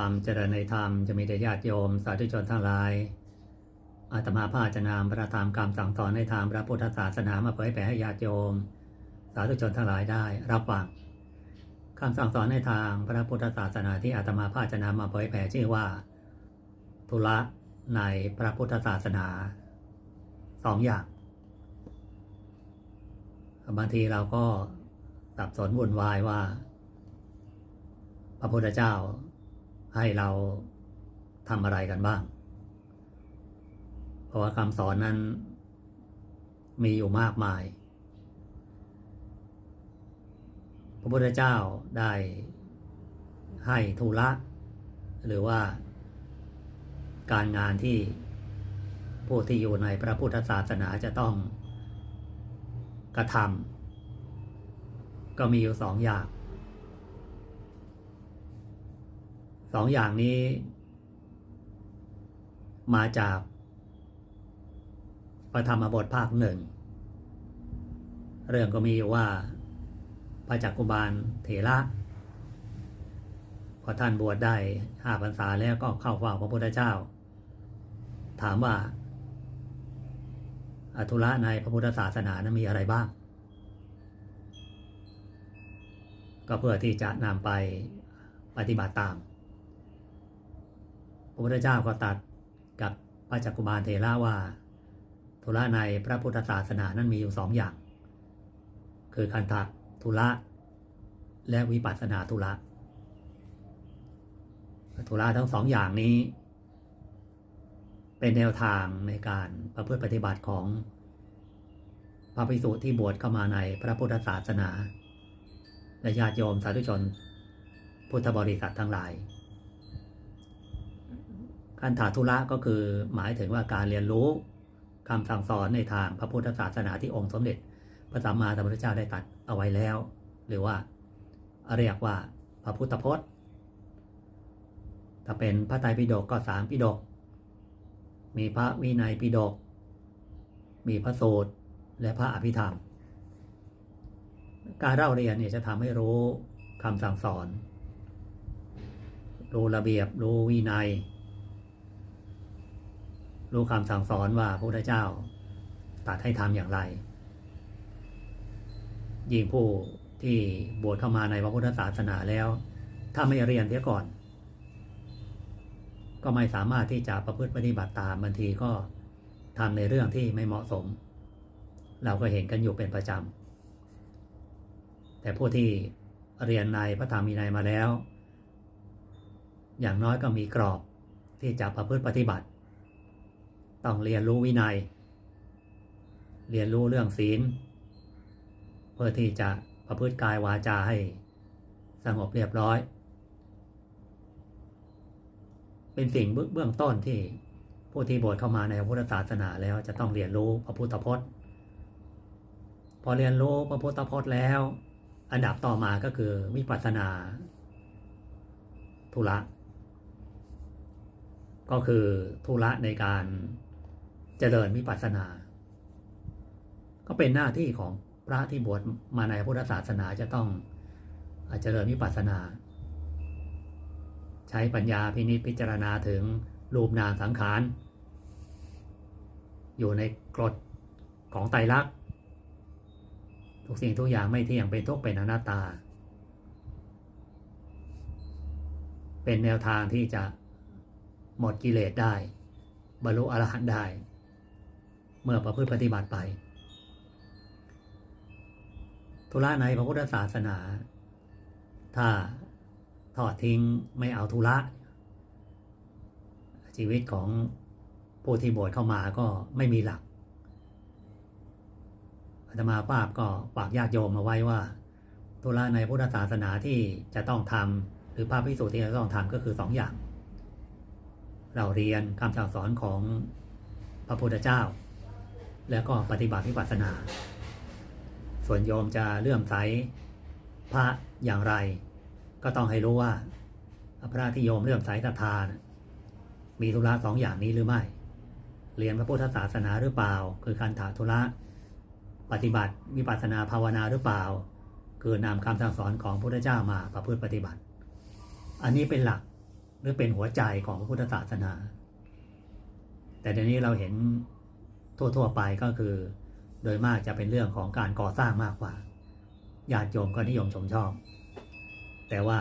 ความเจริญในธรรมจะมีแด่ญาติโยม สาธุชนทั้งหลาย อาตมาภาจะนำพระธรรมคำสั่งสอนในทางพระพุทธศาสนามาเผยแผ่ให้ญาติโยม สาธุชนทั้งหลายได้ รับฟังคำสั่งสอนในทางพระพุทธศาสนาที่อาตมาภาจะนำมาเผยแผ่ชื่อว่า ธุระในพระพุทธศาสนาสองอย่างบางทีเราก็สับสนวุ่นวายว่า พระพุทธเจ้า ให้เราทำอะไรกันบ้าง เพราะว่าคำสอนนั้นมีอยู่มากมาย พระพุทธเจ้าได้ให้ธุระ หรือว่าการงานที่ผู้ที่อยู่ในพระพุทธศาสนาจะต้องกระทำก็มีอยู่สองอย่าง สองอย่างนี้ มาจากพระธรรมบทภาคหนึ่ง เรื่องก็มีว่าพระจักกุบาลเถระพอท่านบวชได้ห้าพรรษาแล้วก็เข้าเฝ้าพระพุทธเจ้า ถามว่าอธุระในพระพุทธศาสนานั้นมีอะไรบ้าง ก็เพื่อที่จะนำไปปฏิบัติตาม ระพุทธเจ้าก็ตัดกับพระจักกุบาลเทระว่าธุระในพระพุทธศาสนานั้นมีอยู่สองอย่าง คือคันธะธุระและวิปัสสนาธุระธุระทั้งสองอย่างนี้ เป็นแนวทางในการประพฤติปฏิบัติของพระภิกษุที่บวชเข้ามาในพระพุทธศาสนาและญาติโยมสาธุชนพุทธบริษัททั้งหลาย การถาธุระก็คือหมายถึงว่าการเรียนรู้คำสั่งสอนในทางพระพุทธศาสนาที่องค์สมเด็จ พระสัมมาสัมพุทธเจ้าได้ตัดเอาไว้แล้ว หรือว่าเรียกว่าพระพุทธพจน์ ถ้าเป็นพระไตรปิฎกก็สามปิฎกมีพระวินัยปิฎกมีพระสูตรและพระอภิธรรม การเล่าเรียนเนี่ยจะทำให้รู้คำสั่งสอน รู้ระเบียบ รู้วินัย รู้คำสั่งสอนว่าพระพุทธเจ้าตัดให้ทำอย่างไร ยิ่งผู้ที่บวชเข้ามาในพระพุทธศาสนาแล้ว ถ้าไม่เรียนเสียก่อน ก็ไม่สามารถที่จะประพฤติปฏิบัติตามบางทีก็ทำในเรื่องที่ไม่เหมาะสม เราก็เห็นกันอยู่เป็นประจำแต่ผู้ที่เรียนในพระธรรมวินัยมาแล้ว อย่างน้อยก็มีกรอบที่จะประพฤติปฏิบัติ ต้องเรียนรู้วินัย เรียนรู้เรื่องศีล เพื่อที่จะประพฤติกายวาจาให้สงบเรียบร้อย เป็นสิ่งเบื้องต้นที่ผู้ที่บวชเข้ามาในพุทธศาสนาแล้วจะต้องเรียนรู้พระพุทธพจน์ พอเรียนรู้พระพุทธพจน์แล้ว อันดับต่อมาก็คือวิปัสสนาธุระก็คือธุระในการ เจริญวิปัสสนา ก็เป็นหน้าที่ของพระที่บวชมาในพุทธศาสนาจะต้องเจริญวิปัสสนา ใช้ปัญญาพินิจพิจารณาถึงรูปนามสังขาร อยู่ในกรดของไตรลักษณ์ทุกสิ่งทุกอย่างไม่เที่ยงเป็นทุกเป็นอนัตตา เป็นแนวทางที่จะหมดกิเลสได้ บรรลุอรหันต์ได้ เมื่อประพฤติปฏิบัติไปธุระในพระพุทธศาสนา ถ้าทอดทิ้งไม่เอาธุระ ชีวิตของผู้ที่บวชเข้ามาก็ไม่มีหลักอาตมาภาพก็ฝากญาติโยมมาไว้ว่าธุระในพุทธศาสนาที่จะต้องทำหรือภาพพิสูจน์ที่จะต้องทำก็คือสองอย่าง เราเรียนคำสั่งสอนของพระพุทธเจ้า แล้วก็ปฏิบัติวิปัสสนา ส่วนโยมจะเลื่อมใสพระอย่างไร ก็ต้องให้รู้ว่า พระที่โยมเลื่อมใสศรัทธานะมีธุระสองอย่างนี้หรือไม่ เรียนพระพุทธศาสนาหรือเปล่า คือการถาธุระปฏิบัติวิปัสสนาภาวนาหรือเปล่า คือนำคำสั่งสอนของพระพุทธเจ้ามาประพฤติปฏิบัติ อันนี้เป็นหลักหรือเป็นหัวใจของพระพุทธศาสนา แต่เดี๋ยวนี้เราเห็น ทั่ว ๆ ไปก็คือ โดยมากจะเป็นเรื่องของการก่อสร้างมากกว่าญาติโยมก็นิยมชมชอบ แต่ว่า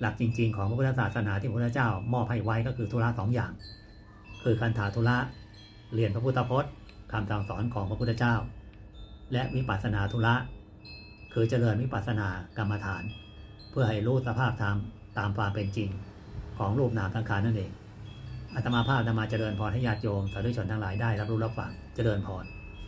หลักจริง ๆ ของพระพุทธศาสนาที่พระพุทธเจ้ามอบให้ไว้ก็คือธุระสองอย่าง คือคันธาธุระเรียนพระพุทธพจน์คำสั่งสอนของพระพุทธเจ้า และวิปัสสนาธุระคือเจริญวิปัสสนากรรมฐาน เพื่อให้รู้สภาพธรรมตามความเป็นจริงของรูปนามสังขารนั่นเอง อาตมาภาพนำมาเจริญพรให้ญาติโยมสาธุชนทั้งหลายได้รับรู้รับฟังเจริญพร